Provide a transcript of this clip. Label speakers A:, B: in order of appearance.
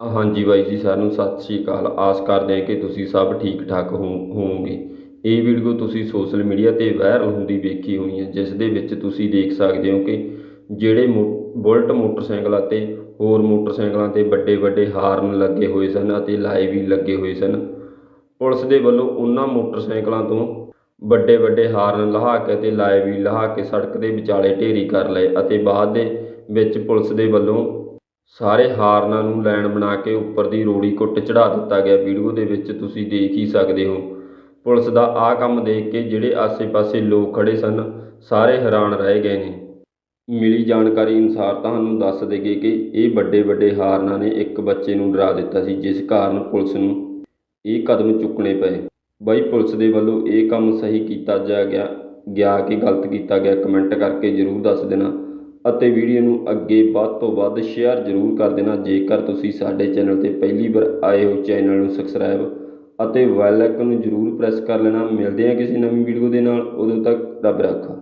A: ਹਾਂਜੀ ਬਾਈ ਜੀ, ਸਾਨੂੰ ਸਤਿ ਸ਼੍ਰੀ ਅਕਾਲ। ਆਸ ਕਰਦੇ ਹਾਂ ਕਿ ਤੁਸੀਂ ਸਭ ਠੀਕ ਠਾਕ ਹੋ, ਹੋਵੋਗੇ। ਇਹ ਵੀਡੀਓ ਤੁਸੀਂ ਸੋਸ਼ਲ ਮੀਡੀਆ ਤੇ ਵਾਇਰਲ ਹੁੰਦੀ ਵੇਖੀ ਹੋਣੀ ਹੈ, ਜਿਸ ਦੇ ਵਿੱਚ ਤੁਸੀਂ ਦੇਖ ਸਕਦੇ ਹੋ ਕਿ ਜਿਹੜੇ ਮੋ, ਬੁਲਟ ਮੋਟਰਸਾਈਕਲਾਂ ਤੇ ਹੋਰ ਮੋਟਰਸਾਈਕਲਾਂ ਤੇ ਵੱਡੇ ਵੱਡੇ ਹਾਰਨ ਲੱਗੇ ਹੋਏ ਸਨ ਅਤੇ ਲਾਏ ਵੀ ਲੱਗੇ ਹੋਏ ਸਨ, ਪੁਲਿਸ ਦੇ ਵੱਲੋਂ ਉਹਨਾਂ ਮੋਟਰਸਾਈਕਲਾਂ ਤੋਂ ਵੱਡੇ ਵੱਡੇ ਹਾਰਨ ਲਹਾ ਕੇ ਤੇ ਲਾਏ ਵੀ ਲਹਾ ਕੇ ਸੜਕ ਦੇ ਵਿਚਾਲੇ ਢੇਰੀ ਕਰ ਲਏ ਅਤੇ ਬਾਅਦ ਦੇ ਵਿੱਚ ਪੁਲਿਸ ਦੇ ਵੱਲੋਂ ਸਾਰੇ ਹਾਰਨਾਂ ਨੂੰ ਲਾਈਨ ਬਣਾ ਕੇ ਉੱਪਰ ਦੀ ਰੋੜੀ ਕੁੱਟ ਚੜਾ ਦਿੱਤਾ ਗਿਆ। ਵੀਡੀਓ ਦੇ ਵਿੱਚ ਤੁਸੀਂ ਦੇਖ ਹੀ ਸਕਦੇ ਹੋ। ਪੁਲਿਸ ਦਾ ਆਹ ਕੰਮ ਦੇਖ ਕੇ ਜਿਹੜੇ ਆਸੇ-ਪਾਸੇ ਲੋਕ ਖੜੇ ਸਨ, ਸਾਰੇ ਹੈਰਾਨ ਰਹਿ ਗਏ ਨੇ। ਮਿਲੀ ਜਾਣਕਾਰੀ ਅਨੁਸਾਰ ਤੁਹਾਨੂੰ ਦੱਸ ਦੇਗੇ ਕਿ ਇਹ ਵੱਡੇ ਵੱਡੇ ਹਾਰਨਾਂ ਨੇ ਇੱਕ ਬੱਚੇ ਨੂੰ ਡਰਾ ਦਿੱਤਾ ਸੀ, ਜਿਸ ਕਾਰਨ ਪੁਲਿਸ ਨੂੰ ਇਹ ਕਦਮ ਚੁੱਕਣੇ ਪਏ। ਬਾਈ, ਪੁਲਿਸ ਦੇ ਵੱਲੋਂ ਇਹ ਕੰਮ ਸਹੀ ਕੀਤਾ ਜਾ ਗਿਆ ਗਿਆ ਕਿ ਗਲਤ ਕੀਤਾ ਗਿਆ, ਕਮੈਂਟ ਕਰਕੇ ਜਰੂਰ ਦੱਸ ਦੇਣਾ। ਅਤੇ ਵੀਡੀਓ ਨੂੰ ਅੱਗੇ ਵੱਧ ਤੋਂ ਵੱਧ ਸ਼ੇਅਰ ਜ਼ਰੂਰ ਕਰ ਦੇਣਾ। ਜੇਕਰ ਤੁਸੀਂ ਸਾਡੇ ਚੈਨਲ ਤੇ ਪਹਿਲੀ ਵਾਰ ਆਏ ਹੋ, ਚੈਨਲ ਨੂੰ ਸਬਸਕ੍ਰਾਈਬ ਅਤੇ ਬੈਲ ਆਈਕਨ ਨੂੰ ਜਰੂਰ ਪ੍ਰੈਸ ਕਰ ਲੈਣਾ। ਮਿਲਦੇ ਹਾਂ ਕਿਸੇ ਨਵੀਂ ਵੀਡੀਓ ਦੇ ਨਾਲ। ਉਦੋਂ ਤੱਕ ਰੱਬ ਰਾਖਾ।